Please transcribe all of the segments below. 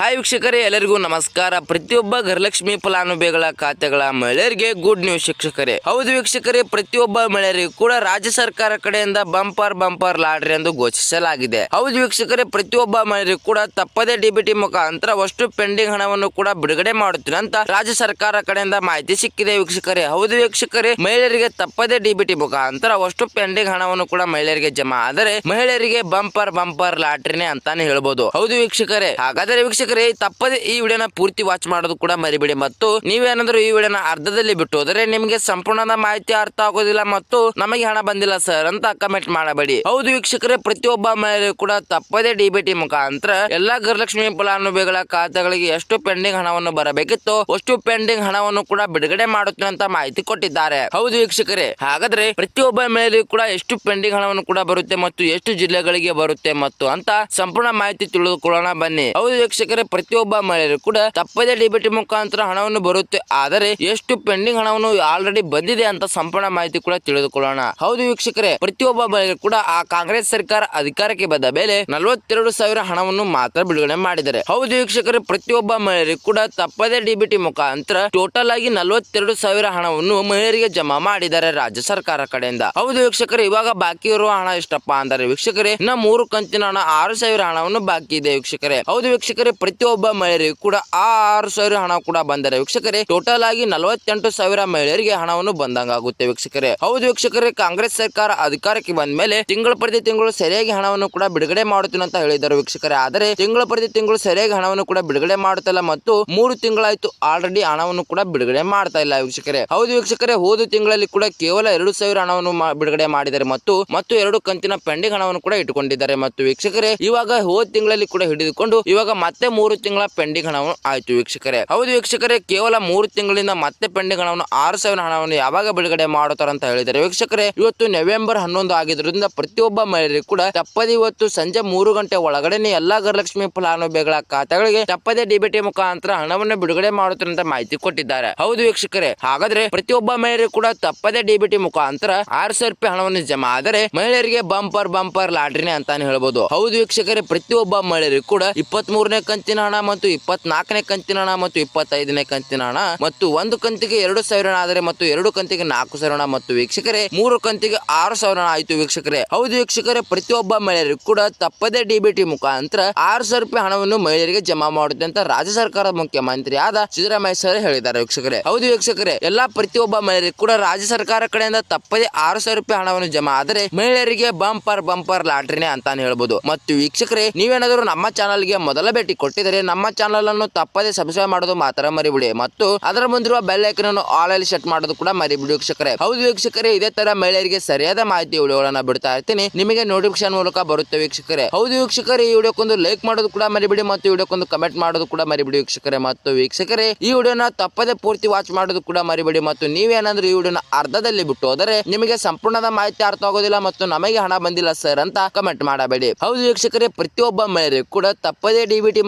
Hi ವೀಕ್ಷಕರೇ, ಎಲ್ಲರಿಗೂ ನಮಸ್ಕಾರ. ಪ್ರತಿಯೊಬ್ಬ ಗೃಹಲಕ್ಷ್ಮಿ ಫಲಾನುಭವಿಗಳ ಖಾತೆಗಳ ಮಹಿಳೆಯರಿಗೆ ಗುಡ್ ನ್ಯೂಸ್ ಶಿಕ್ಷಕರೇ. ಹೌದು ವೀಕ್ಷಕರೇ, ಪ್ರತಿಯೊಬ್ಬ ಮಹಿಳೆಯರಿಗೂ ಕೂಡ ರಾಜ್ಯ ಸರ್ಕಾರ ಕಡೆಯಿಂದ ಬಂಪರ್ ಬಂಪರ್ ಲಾಟ್ರಿ ಎಂದು ಘೋಷಿಸಲಾಗಿದೆ. ಹೌದು ವೀಕ್ಷಕರೇ, ಪ್ರತಿಯೊಬ್ಬ ಮಹಿಳೆಯರಿಗೂ ಕೂಡ ತಪ್ಪದೇ ಡಿಬಿಟಿ ಮುಖಾಂತರ ಅಷ್ಟು ಪೆಂಡಿಂಗ್ ಹಣವನ್ನು ಕೂಡ ಬಿಡುಗಡೆ ಮಾಡುತ್ತೀನಿ ಅಂತ ರಾಜ್ಯ ಸರ್ಕಾರ ಕಡೆಯಿಂದ ಮಾಹಿತಿ ಸಿಕ್ಕಿದೆ ವೀಕ್ಷಕರೇ. ಹೌದು ವೀಕ್ಷಕರೇ, ಮಹಿಳೆಯರಿಗೆ ತಪ್ಪದೇ ಡಿಬಿಟಿ ಮುಖಾಂತರ ಅಷ್ಟು ಪೆಂಡಿಂಗ್ ಹಣವನ್ನು ಕೂಡ ಮಹಿಳೆಯರಿಗೆ ಜಮಾ ಆದರೆ ಮಹಿಳೆಯರಿಗೆ ಬಂಪರ್ ಬಂಪರ್ ಲಾಟ್ರಿನೇ ಅಂತಾನೆ ಹೇಳ್ಬೋದು. ಹೌದು ವೀಕ್ಷಕರೇ, ಹಾಗಾದರೆ ವೀಕ್ಷಕರೇ ತಪ್ಪದೆ ಈ ವಿಡಿಯೋನ ಪೂರ್ತಿ ವಾಚ್ ಮಾಡೋದು ಕೂಡ ಮರಿಬೇಡಿ. ಮತ್ತು ನೀವೇನಾದ್ರೂ ಈ ವಿಡಿಯೋನ ಅರ್ಧದಲ್ಲಿ ಬಿಟ್ಟು ಹೋದರೆ ನಿಮಗೆ ಸಂಪೂರ್ಣದ ಮಾಹಿತಿ ಅರ್ಥ ಆಗೋದಿಲ್ಲ ಮತ್ತು ನಮಗೆ ಹಣ ಬಂದಿಲ್ಲ ಸರ್ ಅಂತ ಕಮೆಂಟ್ ಮಾಡಬೇಡಿ. ಹೌದು ವೀಕ್ಷಕರೇ, ಪ್ರತಿಯೊಬ್ಬ ಮಹಿಳೆಯರು ಕೂಡ ತಪ್ಪದೇ ಡಿಬಿಟಿ ಮುಖಾಂತರ ಎಲ್ಲಾ ಗೃಹಲಕ್ಷ್ಮಿ ಫಲಾನುಭವಿಗಳ ಖಾತೆಗಳಿಗೆ ಎಷ್ಟು ಪೆಂಡಿಂಗ್ ಹಣವನ್ನು ಬರಬೇಕಿತ್ತು ಅಷ್ಟು ಪೆಂಡಿಂಗ್ ಹಣವನ್ನು ಕೂಡ ಬಿಡುಗಡೆ ಮಾಡುತ್ತೇನೆ ಅಂತ ಮಾಹಿತಿ ಕೊಟ್ಟಿದ್ದಾರೆ. ಹೌದು ವೀಕ್ಷಕರೇ, ಹಾಗಾದ್ರೆ ಪ್ರತಿಯೊಬ್ಬ ಮಹಿಳೆಯರು ಕೂಡ ಎಷ್ಟು ಪೆಂಡಿಂಗ್ ಹಣವನ್ನು ಕೂಡ ಬರುತ್ತೆ ಮತ್ತು ಎಷ್ಟು ಜಿಲ್ಲೆಗಳಿಗೆ ಬರುತ್ತೆ ಮತ್ತು ಅಂತ ಸಂಪೂರ್ಣ ಮಾಹಿತಿ ತಿಳಿದುಕೊಳ್ಳೋಣ ಬನ್ನಿ. ಹೌದು ವೀಕ್ಷಕರೇ ಪ್ರತಿಯೊಬ್ಬ ಮಹಿಳೆಯರು ಕೂಡ ತಪ್ಪದೇ ಡಿಬಿಟಿ ಮುಖಾಂತರ ಹಣವನ್ನು ಬರುತ್ತೆ. ಆದರೆ ಎಷ್ಟು ಪೆಂಡಿಂಗ್ ಹಣವನ್ನು ಆಲ್ರೆಡಿ ಬಂದಿದೆ ಅಂತ ಸಂಪೂರ್ಣ ಮಾಹಿತಿ ಕೂಡ ತಿಳಿದುಕೊಳ್ಳೋಣ. ಹೌದು ವೀಕ್ಷಕರೇ, ಪ್ರತಿಯೊಬ್ಬ ಮಹಿಳೆಯರು ಕೂಡ ಆ ಕಾಂಗ್ರೆಸ್ ಸರ್ಕಾರ ಅಧಿಕಾರಕ್ಕೆ ಬಂದ ಮೇಲೆ ನಲವತ್ತೆರಡು ಸಾವಿರ ಹಣವನ್ನು ಮಾತ್ರ ಬಿಡುಗಡೆ ಮಾಡಿದ್ದಾರೆ. ಹೌದು ವೀಕ್ಷಕರೇ, ಪ್ರತಿಯೊಬ್ಬ ಮಹಿಳೆಯರು ಕೂಡ ತಪ್ಪದೇ ಡಿಬಿಟಿ ಮುಖಾಂತರ ಟೋಟಲ್ ಆಗಿ ನಲವತ್ತೆರಡು ಸಾವಿರ ಹಣವನ್ನು ಮಹಿಳೆಯರಿಗೆ ಜಮಾ ಮಾಡಿದ್ದಾರೆ ರಾಜ್ಯ ಸರ್ಕಾರ ಕಡೆಯಿಂದ. ಹೌದು ವೀಕ್ಷಕರೇ, ಇವಾಗ ಬಾಕಿ ಇರುವ ಹಣ ಎಷ್ಟಪ್ಪ ಅಂದರೆ ವೀಕ್ಷಕರೇ, ಇನ್ನ ಮೂರು ಕಂತಿನ ಹಣ ಆರು ಸಾವಿರ ಹಣವನ್ನು ಬಾಕಿ ಇದೆ ವೀಕ್ಷಕರೇ. ಹೌದು ವೀಕ್ಷಕರೇ ಪ್ರತಿಯೊಬ್ಬ ಮಹಿಳೆಯರಿಗೆ ಕೂಡ ಆರು ಸಾವಿರ ಹಣ ಕೂಡ ಬಂದರೆ. ವೀಕ್ಷಕರೇ ಟೋಟಲ್ ಆಗಿ ನಲವತ್ತೆಂಟು ಸಾವಿರ ಮಹಿಳೆಯರಿಗೆ ಹಣವನ್ನು ಬಂದಂಗಾಗುತ್ತೆ ವೀಕ್ಷಕರೇ. ಹೌದು ವೀಕ್ಷಕರೇ, ಕಾಂಗ್ರೆಸ್ ಸರ್ಕಾರ ಅಧಿಕಾರಕ್ಕೆ ಬಂದ ಮೇಲೆ ತಿಂಗಳ ಪ್ರತಿ ತಿಂಗಳು ಸರಿಯಾಗಿ ಹಣವನ್ನು ಕೂಡ ಬಿಡುಗಡೆ ಮಾಡುತ್ತೇನೆ ಅಂತ ಹೇಳಿದರು ವೀಕ್ಷಕರೇ. ಆದರೆ ತಿಂಗಳ ಪ್ರತಿ ತಿಂಗಳು ಸರಿಯಾಗಿ ಹಣವನ್ನು ಕೂಡ ಬಿಡುಗಡೆ ಮಾಡುತ್ತಲ್ಲ ಮತ್ತು ಮೂರು ತಿಂಗಳಾಯ್ತು ಆಲ್ರೆಡಿ ಹಣವನ್ನು ಕೂಡ ಬಿಡುಗಡೆ ಮಾಡ್ತಾ ಇಲ್ಲ ವೀಕ್ಷಕರೇ. ಹೌದು ವೀಕ್ಷಕರೇ, ಹೋದ ತಿಂಗಳಲ್ಲಿ ಕೂಡ ಕೇವಲ ಎರಡು ಸಾವಿರ ಹಣವನ್ನು ಬಿಡುಗಡೆ ಮಾಡಿದ್ದಾರೆ ಮತ್ತು ಮತ್ತು ಎರಡು ಕಂತಿನ ಪೆಂಡಿಂಗ್ ಹಣವನ್ನು ಕೂಡ ಇಟ್ಟುಕೊಂಡಿದ್ದಾರೆ. ಮತ್ತು ವೀಕ್ಷಕರೇ, ಇವಾಗ ಹೋದ ತಿಂಗಳಲ್ಲಿ ಕೂಡ ಹಿಡಿದುಕೊಂಡು, ಇವಾಗ ಮತ್ತೆ ಮೂರು ತಿಂಗಳ ಪೆಂಡಿಂಗ್ ಹಣವನ್ನು ಆಯ್ತು ವೀಕ್ಷಕರೇ. ಹೌದು ವೀಕ್ಷಕರೇ, ಕೇವಲ ಮೂರು ತಿಂಗಳಿಂದ ಮತ್ತೆ ಪೆಂಡಿಂಗ್ ಹಣವನ್ನು, ಆರು ಸಾವಿರ ಹಣವನ್ನು ಯಾವಾಗ ಬಿಡುಗಡೆ ಮಾಡುತ್ತಾರೆ ಅಂತ ಹೇಳಿದ್ದಾರೆ ವೀಕ್ಷಕರೇ, ಇವತ್ತು ನವೆಂಬರ್ ಹನ್ನೊಂದು ಆಗಿರೋದ್ರಿಂದ ಪ್ರತಿಯೊಬ್ಬ ಮಹಿಳೆಯರು ಕೂಡ ತಪ್ಪದೆ ಇವತ್ತು ಸಂಜೆ ಮೂರು ಗಂಟೆ ಒಳಗಡೆನೆ ಎಲ್ಲಾ ಗೃಹಲಕ್ಷ್ಮಿ ಫಲಾನುಭವಿಗಳ ಖಾತೆಗಳಿಗೆ ತಪ್ಪದೆ ಡಿಬಿಟಿ ಮುಖಾಂತರ ಹಣವನ್ನು ಬಿಡುಗಡೆ ಮಾಡುತ್ತಾರೆ ಅಂತ ಮಾಹಿತಿ ಕೊಟ್ಟಿದ್ದಾರೆ. ಹೌದು ವೀಕ್ಷಕರೇ, ಹಾಗಾದ್ರೆ ಪ್ರತಿಯೊಬ್ಬ ಮಹಿಳೆಯರು ಕೂಡ ತಪ್ಪದೆ ಡಿಬಿಟಿ ಮುಖಾಂತರ ಆರು ಸಾವಿರ ರೂಪಾಯಿ ಹಣವನ್ನು ಜಮಾ ಆದರೆ ಮಹಿಳೆಯರಿಗೆ ಬಂಪರ್ ಬಂಪರ್ ಲಾಟ್ರಿನೇ ಅಂತಾನೆ ಹೇಳ್ಬೋದು. ಹೌದು ವೀಕ್ಷಕರೇ, ಪ್ರತಿಯೊಬ್ಬ ಮಹಿಳೆಯರಿಗೂ ಕೂಡ ಇಪ್ಪತ್ತ್ ಮೂರನೇ ಕಂತಿನ ಹಣ ಮತ್ತು ಇಪ್ಪತ್ನಾಲ್ಕನೇ ಕಂತಿನ ಹಣ ಮತ್ತು ಇಪ್ಪತ್ತೈದನೇ ಕಂತಿನ ಹಣ ಮತ್ತು ಒಂದು ಕಂತಿಗೆ ಎರಡು ಸಾವಿರ ಆದರೆ ಮತ್ತು ಎರಡು ಕಂತಿಗೆ ನಾಲ್ಕು ಸಾವಿರ ಹಣ ಮತ್ತು ವೀಕ್ಷಕರೇ, ಮೂರು ಕಂತಿಗೆ ಆರು ಸಾವಿರ ಹಣ ಆಯ್ತು ವೀಕ್ಷಕರೇ. ಹೌದು ವೀಕ್ಷಕರೇ, ಪ್ರತಿಯೊಬ್ಬ ಮಹಿಳೆಯರಿಗೂ ಕೂಡ ತಪ್ಪದೇ ಡಿಬಿಟಿ ಮುಖಾಂತರ ಆರು ಸಾವಿರ ರೂಪಾಯಿ ಹಣವನ್ನು ಮಹಿಳೆಯರಿಗೆ ಜಮಾ ಮಾಡುತ್ತೆ ಅಂತ ರಾಜ್ಯ ಸರ್ಕಾರದ ಮುಖ್ಯಮಂತ್ರಿ ಆದ ಸಿದ್ದರಾಮಯ್ಯ ಸರ್ ಹೇಳಿದ್ದಾರೆ ವೀಕ್ಷಕರೇ. ಹೌದು ವೀಕ್ಷಕರೇ, ಎಲ್ಲಾ ಪ್ರತಿಯೊಬ್ಬ ಮಹಿಳೆಯರಿಗೂ ಕೂಡ ರಾಜ್ಯ ಸರ್ಕಾರ ಕಡೆಯಿಂದ ತಪ್ಪದೇ ಆರು ಸಾವಿರ ರೂಪಾಯಿ ಹಣವನ್ನು ಜಮಾ ಆದರೆ ಮಹಿಳೆಯರಿಗೆ ಬಂಪರ್ ಬಂಪರ್ ಲಾಟ್ರಿನೇ ಅಂತಾನೆ ಹೇಳ್ಬೋದು. ಮತ್ತು ವೀಕ್ಷಕರೇ, ನೀವೇನಾದರೂ ನಮ್ಮ ಚಾನಲ್ಗೆ ಮೊದಲ ಭೇಟಿ ಕೊಟ್ಟಿದರೆ ನಮ್ಮ ಚಾನಲ್ ಅನ್ನು ತಪ್ಪದೇ ಸಬ್ಸ್ಕ್ರೈಬ್ ಮಾಡೋದು ಮಾತ್ರ ಮರಿಬಿಡಿ. ಮತ್ತು ಅದರ ಮುಂದಿರುವ ಬೆಲ್ ಐಕನ್ ಅನ್ನು ಆಲ್ ಅಲ್ಲಿ ಸೆಟ್ ಮಾಡೋದು ಕೂಡ ಮರಿಬಿಡಿ ವೀಕ್ಷಕರೇ. ಹೌದು ವೀಕ್ಷಕರೇ, ಇದೇ ತರ ಮಹಿಳೆಯರಿಗೆ ಸರಿಯಾದ ಮಾಹಿತಿ ವಿಡಿಯೋಗಳನ್ನ ಬಿಡ್ತಾ ಇರ್ತೀನಿ. ನಿಮಗೆ ನೋಟಿಫಿಕೇಶನ್ ಮೂಲಕ ಬರುತ್ತೆ ವೀಕ್ಷಕರೇ. ಹೌದು ವೀಕ್ಷಕರೇ, ಈ ವಿಡಿಯೋಕ್ಕೊಂದು ಲೈಕ್ ಮಾಡೋದು ಕೂಡ ಮರಿಬಿಡಿ ಮತ್ತು ವಿಡಿಯೋಕ್ಕೊಂದು ಕಮೆಂಟ್ ಮಾಡೋದು ಕೂಡ ಮರಿಬಿಡಿ ವೀಕ್ಷಕರೇ. ಮತ್ತು ವೀಕ್ಷಕರೇ, ಈ ವಿಡಿಯೋನ ತಪ್ಪದೆ ಪೂರ್ತಿ ವಾಚ್ ಮಾಡೋದು ಕೂಡ ಮರಿಬೇಡಿ. ಮತ್ತು ನೀವೇನಾದ್ರೂ ಈ ವಿಡಿಯೋನ ಅರ್ಧದಲ್ಲಿ ಬಿಟ್ಟು ಹೋದರೆ ನಿಮಗೆ ಸಂಪೂರ್ಣದ ಮಾಹಿತಿ ಅರ್ಥ ಆಗೋದಿಲ್ಲ ಮತ್ತು ನಮಗೆ ಹಣ ಬಂದಿಲ್ಲ ಸರ್ ಅಂತ ಕಮೆಂಟ್ ಮಾಡಬೇಡಿ. ಹೌದು ವೀಕ್ಷಕರೇ, ಪ್ರತಿಯೊಬ್ಬ ಮಹಿಳೆಯರಿಗೂ ಕೂಡ ತಪ್ಪದೇ ಡಿಬಿಟಿ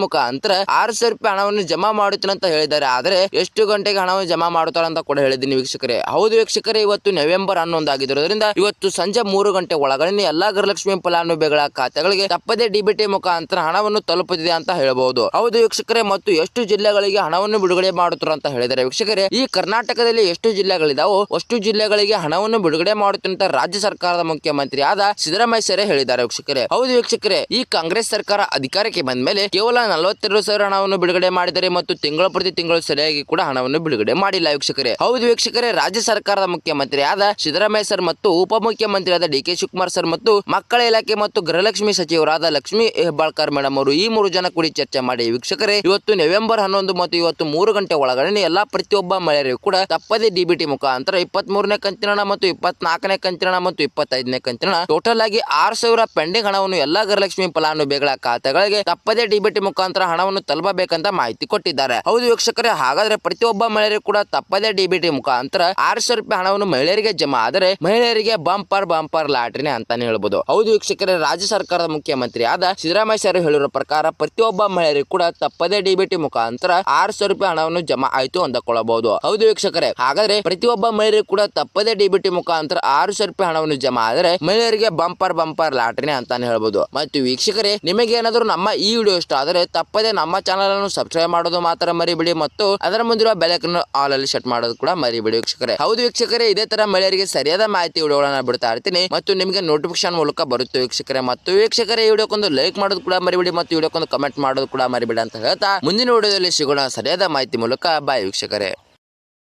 ಆರು ಸಾವಿರ ರೂಪಾಯಿ ಹಣವನ್ನು ಜಮಾ ಮಾಡುತ್ತೇನೆ ಅಂತ ಹೇಳಿದ್ದಾರೆ. ಆದರೆ ಎಷ್ಟು ಗಂಟೆಗೆ ಹಣವನ್ನು ಜಮಾ ಮಾಡುತ್ತಾರೆ ಅಂತ ಕೂಡ ಹೇಳಿದ್ದೀನಿ ವೀಕ್ಷಕರೇ. ಹೌದು ವೀಕ್ಷಕರೇ, ಇವತ್ತು ನವೆಂಬರ್ ಹನ್ನೊಂದು ಆಗಿರೋದ್ರಿಂದ ಇವತ್ತು ಸಂಜೆ ಮೂರು ಗಂಟೆ ಒಳಗಡೆ ಎಲ್ಲಾ ಗೃಹಲಕ್ಷ್ಮಿ ಫಲಾನುಭವಿಗಳ ಖಾತೆಗಳಿಗೆ ತಪ್ಪದೇ ಡಿಬಿಟಿ ಮುಖಾಂತರ ಹಣವನ್ನು ತಲುಪುತ್ತಿದೆ ಅಂತ ಹೇಳಬಹುದು ಹೌದು ವೀಕ್ಷಕರೇ, ಮತ್ತು ಎಷ್ಟು ಜಿಲ್ಲೆಗಳಿಗೆ ಹಣವನ್ನು ಬಿಡುಗಡೆ ಮಾಡುತ್ತಾರೆ ಅಂತ ಹೇಳಿದ್ದಾರೆ ವೀಕ್ಷಕರೇ, ಈ ಕರ್ನಾಟಕದಲ್ಲಿ ಎಷ್ಟು ಜಿಲ್ಲೆಗಳಿದಾವೋ ಅಷ್ಟು ಜಿಲ್ಲೆಗಳಿಗೆ ಹಣವನ್ನು ಬಿಡುಗಡೆ ಮಾಡುತ್ತೆ ಅಂತ ರಾಜ್ಯ ಸರ್ಕಾರದ ಮುಖ್ಯಮಂತ್ರಿ ಆದ ಸಿದ್ದರಾಮಯ್ಯ ಹೇಳಿದ್ದಾರೆ ವೀಕ್ಷಕರೇ. ಹೌದು ವೀಕ್ಷಕರೇ, ಈ ಕಾಂಗ್ರೆಸ್ ಸರ್ಕಾರ ಅಧಿಕಾರಕ್ಕೆ ಬಂದ ಮೇಲೆ ಕೇವಲ ನಲವತ್ತೆರಡು ಸಾವಿರ ಹಣವನ್ನು ಬಿಡುಗಡೆ ಮಾಡಿದರೆ ಮತ್ತು ತಿಂಗಳ ಪ್ರತಿ ತಿಂಗಳು ಸರಿಯಾಗಿ ಕೂಡ ಹಣವನ್ನು ಬಿಡುಗಡೆ ಮಾಡಿಲ್ಲ ವೀಕ್ಷಕರೇ. ಹೌದು ವೀಕ್ಷಕರೇ, ರಾಜ್ಯ ಸರ್ಕಾರದ ಮುಖ್ಯಮಂತ್ರಿ ಆದ ಸಿದ್ದರಾಮಯ್ಯ ಸರ್ ಮತ್ತು ಉಪಮುಖ್ಯಮಂತ್ರಿಯಾದ ಡಿ ಕೆ ಶಿವಕುಮಾರ್ ಸರ್ ಮತ್ತು ಮಕ್ಕಳ ಇಲಾಖೆ ಮತ್ತು ಗೃಹಲಕ್ಷ್ಮಿ ಸಚಿವರಾದ ಲಕ್ಷ್ಮಿ ಹೆಬ್ಬಾಳ್ಕರ್ ಮೇಡಮ್ ಅವರು ಈ ಮೂರು ಜನ ಕೂಡಿ ಚರ್ಚೆ ಮಾಡಿ ವೀಕ್ಷಕರೇ, ಇವತ್ತು ನವೆಂಬರ್ ಹನ್ನೊಂದು ಮತ್ತು ಇವತ್ತು ಮೂರು ಗಂಟೆ ಒಳಗಡೆ ಎಲ್ಲಾ ಪ್ರತಿಯೊಬ್ಬ ಮಹಿಳೆಯರು ಕೂಡ ತಪ್ಪದೇ ಡಿಬಿಟಿ ಮುಖಾಂತರ ಇಪ್ಪತ್ತ್ ಮೂರನೇ ಕಂತಿನ ಮತ್ತು ಇಪ್ಪತ್ನಾಲ್ಕನೇ ಕಂತಿನ ಮತ್ತು ಇಪ್ಪತ್ತೈದನೇ ಕಂತಿನ ಟೋಟಲ್ ಆಗಿ ಆರು ಸಾವಿರ ಪೆಂಡಿಂಗ್ ಹಣವನ್ನು ಎಲ್ಲಾ ಗೃಹಲಕ್ಷ್ಮಿ ಫಲಾನುಭವಿಗಳ ಖಾತೆಗಳಿಗೆ ತಪ್ಪದೇ ಡಿಬಿಟಿ ಮುಖಾಂತರ ಹಣವನ್ನು ತಲುಪಬೇಕಂತ ಮಾಹಿತಿ ಕೊಟ್ಟಿದ್ದಾರೆ. ಹೌದು ವೀಕ್ಷಕರೇ, ಹಾಗಾದ್ರೆ ಪ್ರತಿಯೊಬ್ಬ ಮಹಿಳೆಯರು ಕೂಡ ತಪ್ಪದೇ ಡಿಬಿಟಿ ಮುಖಾಂತರ ಆರು ರೂಪಾಯಿ ಹಣವನ್ನು ಮಹಿಳೆಯರಿಗೆ ಜಮಾ ಆದರೆ ಮಹಿಳೆಯರಿಗೆ ಬಂಪರ್ ಬಂಪರ್ ಲಾಟ್ರಿನೇ ಅಂತಾನೆ ಹೇಳಬಹುದು ಹೌದು ವೀಕ್ಷಕರೇ, ರಾಜ್ಯ ಸರ್ಕಾರದ ಮುಖ್ಯಮಂತ್ರಿ ಆದ ಸಿದ್ದರಾಮಯ್ಯ ಸರ್ ಹೇಳಿರೋ ಪ್ರಕಾರ ಪ್ರತಿಯೊಬ್ಬ ಮಹಿಳೆಯರಿಗೂ ಕೂಡ ತಪ್ಪದೇ ಡಿಬಿಟಿ ಮುಖಾಂತರ ಆರು ರೂಪಾಯಿ ಹಣವನ್ನು ಜಮಾ ಆಯಿತು ಅಂದುಕೊಳ್ಳಬಹುದು. ಹೌದು ವೀಕ್ಷಕರೇ, ಹಾಗಾದ್ರೆ ಪ್ರತಿಯೊಬ್ಬ ಮಹಿಳೆಯರು ಕೂಡ ತಪ್ಪದೇ ಡಿಬಿಟಿ ಮುಖಾಂತರ ಆರು ರೂಪಾಯಿ ಹಣವನ್ನು ಜಮಾ ಆದರೆ ಮಹಿಳೆಯರಿಗೆ ಬಂಪರ್ ಬಂಪರ್ ಲಾಟ್ರಿನೇ ಅಂತಾನೆ ಹೇಳಬಹುದು ಮತ್ತು ವೀಕ್ಷಕರೇ ನಿಮಗೆ ಏನಾದರೂ ನಮ್ಮ ಈ ವಿಡಿಯೋ ಇಷ್ಟ ಆದರೆ ತಪ್ಪದೆ ನಮ್ಮ ಚಾನಲ್ ಅನ್ನು ಸಬ್ಸ್ಕ್ರೈಬ್ ಮಾಡೋದು ಮಾತ್ರ ಮರಿಬಿಡಿ ಮತ್ತು ಅದರ ಮುಂದಿರುವ ಬೆಲೆಕನ್ನು ಆಲ್ ಅಲ್ಲಿ ಸೆಟ್ ಮಾಡೋದು ಕೂಡ ಮರಿಬಿಡಿ ವೀಕ್ಷಕರೇ. ಹೌದು ವೀಕ್ಷಕರೇ, ಇದೇ ತರ ಮಹಿಳೆಯರಿಗೆ ಸರಿಯಾದ ಮಾಹಿತಿ ವಿಡಿಯೋಗಳನ್ನ ಬಿಡ್ತಾ ಇರ್ತೀನಿ ಮತ್ತು ನಿಮಗೆ ನೋಟಿಫಿಕೇಶನ್ ಮೂಲಕ ಬರುತ್ತೆ ವೀಕ್ಷಕರೇ. ಮತ್ತು ವೀಕ್ಷಕರೇ ವಿಡಿಯೋಕ್ಕೊಂದು ಲೈಕ್ ಮಾಡೋದು ಕೂಡ ಮರಿಬಿಡಿ ಮತ್ತು ವಿಡಿಯೋಕ್ಕೊಂದು ಕಮೆಂಟ್ ಮಾಡೋದು ಕೂಡ ಮರಿಬಿಡಿ ಅಂತ ಹೇಳ್ತಾ ಮುಂದಿನ ವಿಡಿಯೋದಲ್ಲಿ ಸಿಗೋಣ ಸರಿಯಾದ ಮಾಹಿತಿ ಮೂಲಕ. ಬಾಯ್ ವೀಕ್ಷಕರೇ.